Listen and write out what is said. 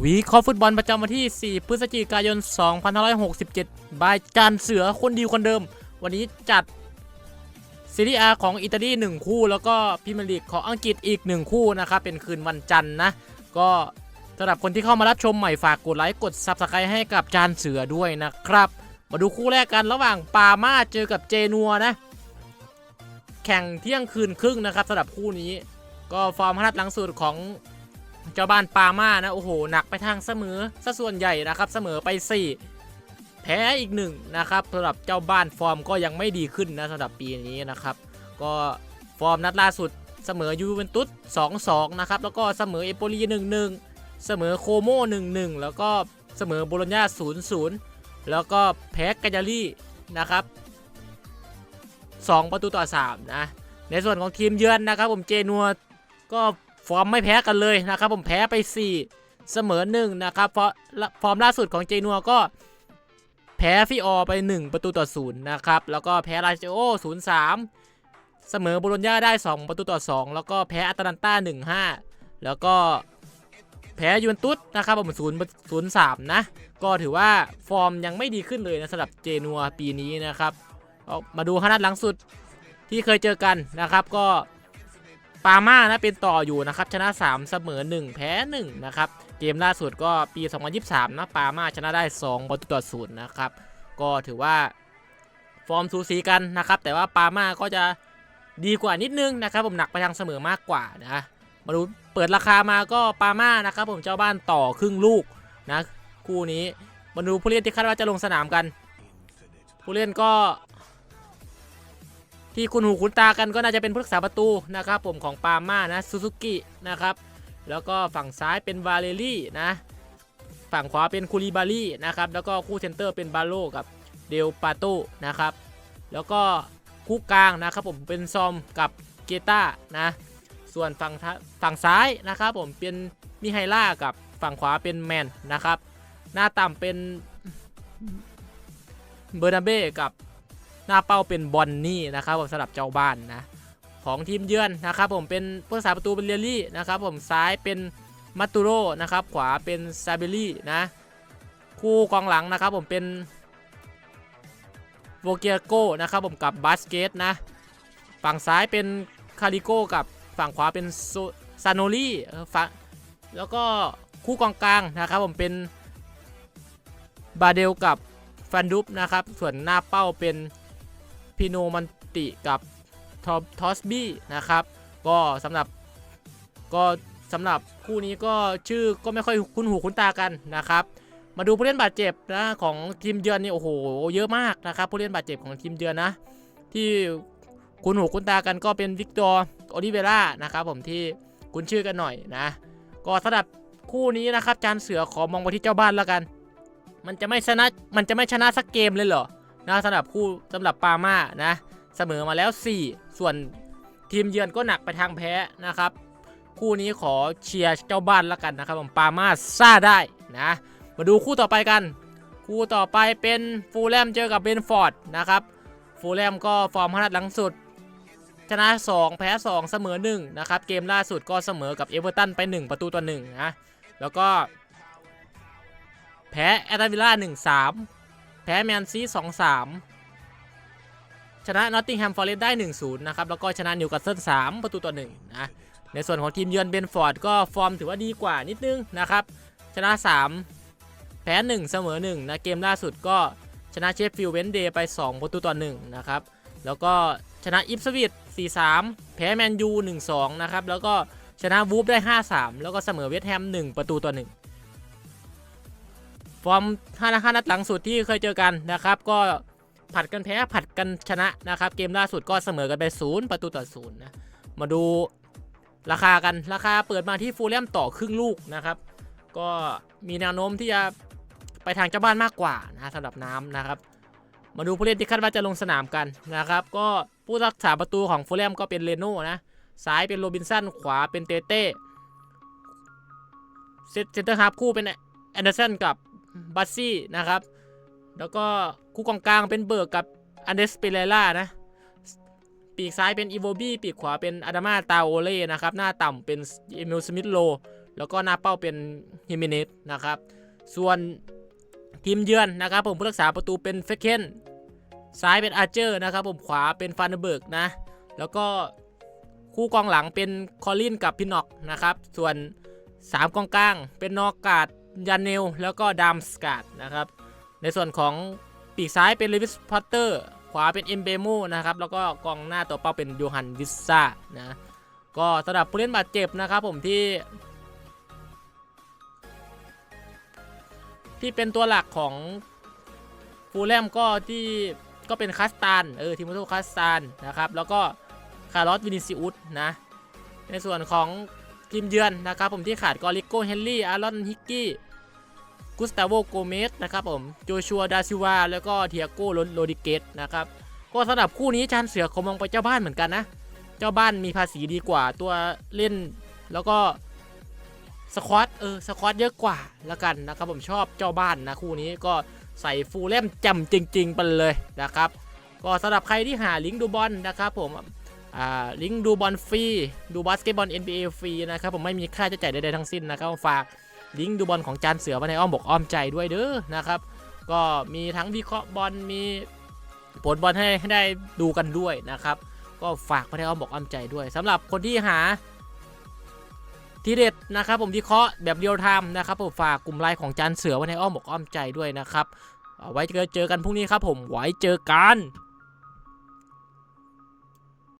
วีคอฟุตบอลประจำวันที่ 4 พฤศจิกายน 2567 บายจานเสือคนดีคนเดิม วันนี้จัดซีรีอาของอิตาลี 1 คู่ แล้วก็พรีเมียร์ลีกของอังกฤษอีก 1 คู่นะครับ เป็นคืนวันจันทร์นะ ก็สำหรับคนที่เข้ามารับชมใหม่ฝากกดไลค์กด Subscribe ให้กับจานเสือด้วยนะครับ มาดูคู่แรกกันระหว่างปาม่าเจอกับเจนัวนะ แข่งเที่ยงคืนครึ่งนะครับสำหรับคู่นี้ ก็ฟอร์มพนัดหลังสุดของ เจ้าบ้านปาม่านะ โอ้โห หนักไปทางเสมอซะส่วนใหญ่นะครับ เสมอไป 4 แพ้อีกหนึ่งนะครับสำหรับเจ้าบ้านฟอร์มก็ยังไม่ดีขึ้นนะสำหรับปีนี้นะครับ ก็ฟอร์มนัดล่าสุดเสมอยูเวนตุส2-2 นะครับ แล้วก็เสมอเอโปลี1-1 เสมอโคโม1-1 แล้วก็เสมอโบโลญญา0-0 แล้วก็แพ้กาญารีนะครับ2 ประตูต่อ 3 นะ ในส่วนของทีมเยือนนะครับ ผมเจนัวก็ อร์มไม่แพ้กันเลยนะครับ ผมแพ้ไป 4 เสมอ1นะครับฟอร์ฟอร์มล่าสุดของเจนัวก็แพ้ฟิออไป 1 ประตูต่อ0นะครับแล้วก็แพ้ลาเจโอ0-3 เสมอโบโลญญาได้ 2 ประตูต่อ 2 แล้วก็แพ้อาตาลันตา1-5 แล้วก็แพ้ยูเวนตุสนะครับผม0 0-3นะ ก็ถือว่าฟอร์มยังไม่ดีขึ้นเลยนะสำหรับเจนัวปีนี้นะครับมาดูห้านัดหลังสุดที่เคยเจอกันนะครับ ก็ ปาม่านะเป็นต่ออยู่นะครับชนะ 3 เสมอ 1 แพ้ 1 นะครับ เกมล่าสุดก็ปี 2023 นะปาม่าชนะได้ 2 ประตูต่อศูนย์นะครับ ก็ถือว่าฟอร์มสูสีกันนะครับ แต่ว่าปาม่าก็จะดีกว่านิดนึงนะครับผมหนักไปทางเสมอมากกว่านะมาดูเปิดราคามาก็ปาม่านะครับผมเจ้าบ้านต่อครึ่งลูกนะคู่นี้มาดูผู้เล่นที่คาดว่าจะลงสนามกัน ผู้เล่นก็ ที่คุณหูคุณตากันก็น่าจะเป็นผู้รักษาประตูนะครับผมของปาม่านะซูซูกินะครับแล้วก็ฝั่งซ้ายเป็นวาเลรี่นะฝั่งขวาเป็นคูริบารี่นะครับแล้วก็คู่เซนเตอร์เป็นบาโลกับเดลปาโตนะครับแล้วก็คู่กลางนะครับผมเป็นซอมกับเกต้านะส่วนฝั่งฝั่งซ้ายนะครับผมเป็นมิไฮล่ากับฝั่งขวาเป็นแมนนะครับหน้าต่ำเป็นเบอร์นาเบ้กับ น้าเป้าเป็นบอนนี่นะครับผมสำหรับเจ้าบ้านนะของทีมเยือนนะครับผมเป็นผู้รักษาประตูเป็นเรียลี่นะครับผมซ้ายเป็นมัตตูโรนะครับขวาเป็นซาเบลี่นะคู่กองหลังนะครับผมเป็นโวเกียโกนะครับผมกับบาสเกตนะฝั่งซ้ายเป็นคาริโกกับฝั่งขวาเป็นซานโนลี่ฝั่งแล้วก็คู่กองกลางนะครับผมเป็นบาเดลกับฟันดุปนะครับส่วนหน้าเป้าเป็น พิโนมันติกับทอทอสบี้นะครับ ก็สำหรับก็สำหรับคู่นี้ก็ชื่อก็ไม่ค่อยคุ้นหูคุ้นตากันนะครับ มาดูผู้เล่นบาดเจ็บนะของทีมเยือนนี่โอ้โหเยอะมากนะครับผู้เล่นบาดเจ็บของทีมเยือนนะ ที่คุ้นหูคุ้นตากันก็เป็นวิกตอร์โอลิเวล่านะครับผมที่คุ้นชื่อกันหน่อยนะ ก็สำหรับคู่นี้นะครับจานเสือขอมองไปที่เจ้าบ้านแล้วกัน มันจะไม่ชนะมันจะไม่ชนะสักเกมเลยเหรอ นะสำหรับคู่สำหรับปาม่านะเสมอมาแล้ว 4 ส่วนทีมเยือนก็หนักไปทางแพ้นะครับ คู่นี้ขอเชียร์เจ้าบ้านแล้วกันนะครับผมปาม่าซ่าได้นะมาดูคู่ต่อไปกัน คู่ต่อไปเป็นฟูลแลมเจอกับเบนฟอร์ดนะครับฟูลแลมก็ฟอร์มพนัดหลังสุดชนะ 2 แพ้ 2 เสมอ1นะครับเกมล่าสุดก็เสมอกับเอเวอร์ตันไป 1 ประตูต่อ1นะแล้วก็แพ้แอตตาวิลล่า1-3 แพ้แมนซี2-3ชนะนอตติงแฮมฟอร์เรสต์ได้ 1-0 นะครับ แล้วก็ชนะนิวคาสเซิล3ประตูต่อ1นะ ในส่วนของทีมเยือนเบนฟอร์ดก็ฟอร์มถือว่าดีกว่านิดนึงนะครับ ชนะ 3 แพ้ 1 เสมอ1นะ เกมล่าสุดก็ชนะเชฟฟิลด์เวนเดย์ไป 2 ประตูต่อ1นะครับ แล้วก็ชนะอิปสวิต4-3 แพ้แมนยู 1-2 นะครับ แล้วก็ชนะวูฟได้ 5-3 แล้วก็เสมอเวสต์แฮม 1 ประตูต่อ1 ฟอร์มห้านัดห้านัดหลังสุดที่เคยเจอกันนะครับ ก็ผัดกันแพ้ผัดกันชนะนะครับ เกมล่าสุดก็เสมอกันไปศูนย์ประตูต่อศูนย์นะมาดูราคากันราคาเปิดมาที่ฟูลแลมต่อครึ่งลูกนะครับ ก็มีแนวโน้มที่จะไปทางเจ้าบ้านมากกว่านะสำหรับน้ำนะครับ มาดูผู้เล่นที่คาดว่าจะลงสนามกันนะครับ ก็ผู้รักษาประตูของฟูลแลมก็เป็นเรโน่นะซ้ายเป็นโรบินสันขวาเป็นเตเต้เซนเตอร์ฮาร์ฟคู่เป็นแอนเดอร์สันกับ บัสซี่นะครับ แล้วก็คู่กองกลางเป็นเบิร์กกับอันเดสเปเรล่านะ ปีกซ้ายเป็นอีโวบี้ปีกขวาเป็นอาดามาตาโอเล่นะครับ หน้าต่ำเป็นเอมิลสมิธโล แล้วก็หน้าเป้าเป็นฮิเมเนสนะครับ ส่วนทีมเยือนนะครับผมผู้รักษาประตูเป็นเฟคเคนซ้ายเป็นอาร์เจอร์นะครับผมขวาเป็นฟานเบิร์กนะ แล้วก็คู่กองหลังเป็นคอลลินกับพินอกนะครับ ส่วน 3 กองกลางเป็นนอกกาด ยันเนล แล้วก็ดามสกาดนะครับ ในส่วนของปีกซ้ายเป็นเลวิสพอตเตอร์ ขวาเป็นเอมเบโมนะครับ แล้วก็กองหน้าตัวเป้าเป็นโยฮันวิสซ่านะ ก็สำหรับผู้เล่นบาดเจ็บนะครับผมที่ ที่เป็นตัวหลักของฟูลแลมก็ที่ก็เป็นคัสตานเออทิมโตคัสตานนะครับ แล้วก็คาร์ลอสวินิซิอุสนะ ในส่วนของ ทีมเยือนนะครับผมที่ขาดก็ลิโก้เฮนรี่ อารอน ฮิกกี้ กุสตาโว โกเมสนะครับผม โจชัว ดาซิวา แล้วก็เทียโกโรดิเกตนะครับ ก็สำหรับคู่นี้จานเสือคงมองไปเจ้าบ้านเหมือนกันนะ เจ้าบ้านมีภาษีดีกว่าตัวเล่น แล้วก็สควอตเออสควอตเยอะกว่าละกันนะครับผมชอบเจ้าบ้านนะคู่นี้ก็ใส่ฟูลเล่มจำจริง ๆ ไปเลยนะครับ ก็สำหรับใครที่หาลิงก์ดูบอลนะครับผม ลิงก์ดูบอลฟรี ดูบาสเกตบอล NBA ฟรีนะครับผมไม่มีค่าใช้จ่ายใดๆทั้งสิ้นนะครับฝากลิงก์ดูบอลของจานเสือไว้ในอ้อมบอกอ้อมใจด้วยเด้อนะครับ ก็มีทั้งวิเคราะห์บอลมีผลบอลให้ได้ดูกันด้วยนะครับ ก็ฝากไว้ในอ้อมบอกอ้อมใจด้วยสำหรับคนที่หาทีเด็ดนะครับผมวิเคราะห์แบบเรียลไทม์นะครับผมฝากกลุ่มไลน์ของจานเสือไว้ในอ้อมบอกอ้อมใจด้วยนะครับเอาไว้จอเจอกันพรุ่งนี้ครับผมไว้เจอกัน